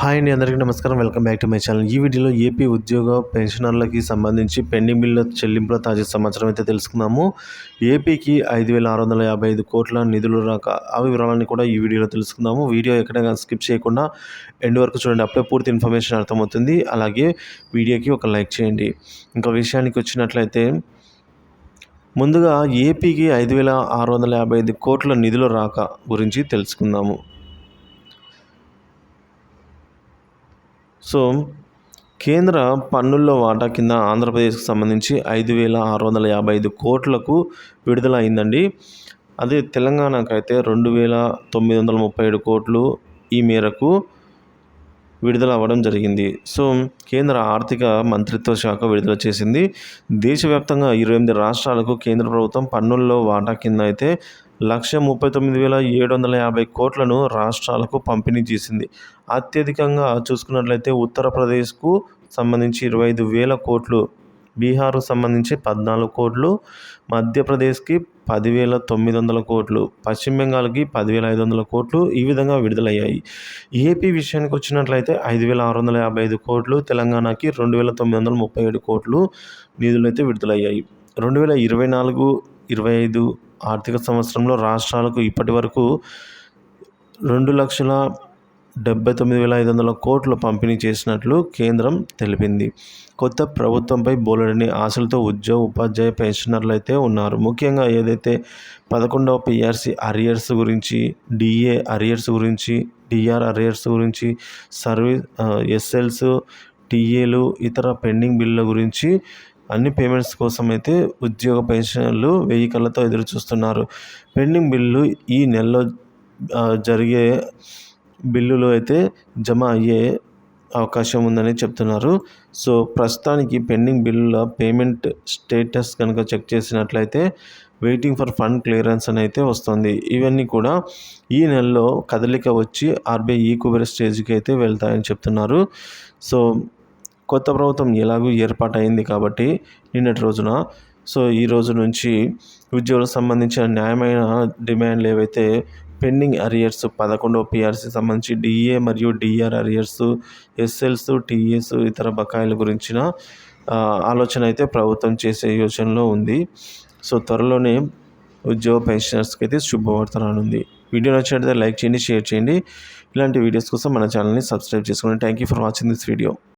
Hi అండి అందరికీ నమస్కారం. Welcome back to my channel. ఈ వీడియోలో ఏపీ ఉద్యోగ పెన్షనర్లకి సంబంధించి పెండింగ్ బిల్లు చెల్లింపుల తాజా సమాచారం అయితే తెలుసుకుందాము. ఏపీకి ఐదు వేల ఆరు వందల యాభై ఐదు కోట్ల నిధులు రాక ఆ వివరాలని కూడా ఈ వీడియోలో తెలుసుకుందాము. వీడియో ఎక్కడైనా స్కిప్ చేయకుండా ఎండ్ వరకు చూడండి. అప్పుడే పూర్తి ఇన్ఫర్మేషన్ అర్థమవుతుంది. అలాగే వీడియోకి ఒక లైక్ చేయండి. ఇంకా విషయానికి వచ్చినట్లయితే ముందుగా ఏపీకి ఐదు వేల ఆరు వందల యాభై ఐదు కోట్ల నిధులు రాక గురించి తెలుసుకుందాము. సో కేంద్ర పన్నుల్లో వాటా కింద ఆంధ్రప్రదేశ్కి సంబంధించి ఐదు వేల ఆరు వందల యాభై ఐదు కోట్లకు విడుదల అయిందండి అదే తెలంగాణకైతే రెండు వేల తొమ్మిది వందల ముప్పై ఏడు కోట్లు ఈ మేరకు విడుదల అవ్వడం జరిగింది. సో కేంద్ర ఆర్థిక మంత్రిత్వ శాఖ విడుదల చేసింది. దేశవ్యాప్తంగా ఇరవై ఎనిమిది రాష్ట్రాలకు కేంద్ర ప్రభుత్వం పన్నుల్లో వాటా కింద అయితే లక్ష ముప్పై తొమ్మిది వేల ఏడు వందల యాభై కోట్లను రాష్ట్రాలకు పంపిణీ చేసింది. అత్యధికంగా చూసుకున్నట్లయితే ఉత్తరప్రదేశ్కు సంబంధించి ఇరవై ఐదు వేల కోట్లు బీహార్కు సంబంధించి పద్నాలుగు కోట్లు మధ్యప్రదేశ్కి పదివేల తొమ్మిది వందల కోట్లు పశ్చిమ బెంగాల్కి పదివేల ఐదు వందల కోట్లు ఈ విధంగా విడుదలయ్యాయి. ఏపీ విషయానికి వచ్చినట్లయితే ఐదు వేల ఆరు వందల యాభై ఐదు కోట్లు తెలంగాణకి రెండు వేల తొమ్మిది వందల ముప్పై ఏడు కోట్లు నిధులైతే విడుదలయ్యాయి. రెండు వేల ఇరవై నాలుగు ఇరవై ఐదు ఆర్థిక సంవత్సరంలో రాష్ట్రాలకు ఇప్పటి వరకు రెండు లక్షల డెబ్బై తొమ్మిది వేల ఐదు వందల కోట్లు పంపిణీ చేసినట్లు కేంద్రం తెలిపింది. కొత్త ప్రభుత్వంపై బోలెడని ఆశలతో ఉద్యోగ ఉపాధ్యాయ పెన్షనర్లు అయితే ఉన్నారు. ముఖ్యంగా ఏదైతే పదకొండవ పిఆర్సీ అరియర్స్ గురించి డిఏ అరియర్స్ గురించి డిఆర్ అరియర్స్ గురించి సర్వీస్ ఎస్ఎల్స్ టీఏలు ఇతర పెండింగ్ బిల్లుల గురించి అన్ని పేమెంట్స్ కోసం అయితే ఉద్యోగ పెన్షన్లు వెయ్యి కళ్ళతో ఎదురు చూస్తున్నారు పెండింగ్ బిల్లు ఈ నెలలో జరిగే బిల్లులు అయితే జమ అయ్యే అవకాశం ఉందని చెప్తున్నారు. సో ప్రస్తుతానికి పెండింగ్ బిల్లుల పేమెంట్ స్టేటస్ కనుక చెక్ చేసినట్లయితే వెయిటింగ్ ఫర్ ఫండ్ క్లియరెన్స్ అని అయితే వస్తుంది. ఇవన్నీ కూడా ఈ నెలలో కదలిక వచ్చి ఆర్బీఐ ఈ కుబెర్ స్టేజ్కి అయితే వెళ్తాయని చెప్తున్నారు. సో కొత్త ప్రభుత్వం ఎలాగూ ఏర్పాటైంది కాబట్టి నిన్నటి రోజున. సో ఈ రోజు నుంచి ఉద్యోగులకు సంబంధించిన న్యాయమైన డిమాండ్లు ఏవైతే పెండింగ్ అరియర్స్ పదకొండవ పిఆర్సీ సంబంధించి డిఏ మరియు డిఆర్ అరియర్స్ ఎస్ఎల్స్ టీఎస్ ఇతర బకాయిల గురించిన ఆలోచన అయితే ప్రభుత్వం చేసే యోచనలో ఉంది. సో త్వరలోనే ఉద్యోగ పెన్షనర్స్కి అయితే శుభవార్త రానుంది. వీడియో నచ్చినట్లయితే లైక్ చేయండి షేర్ చేయండి. ఇలాంటి వీడియోస్ కోసం మన ఛానల్ని సబ్స్క్రైబ్ చేసుకోండి thank you for watching this video.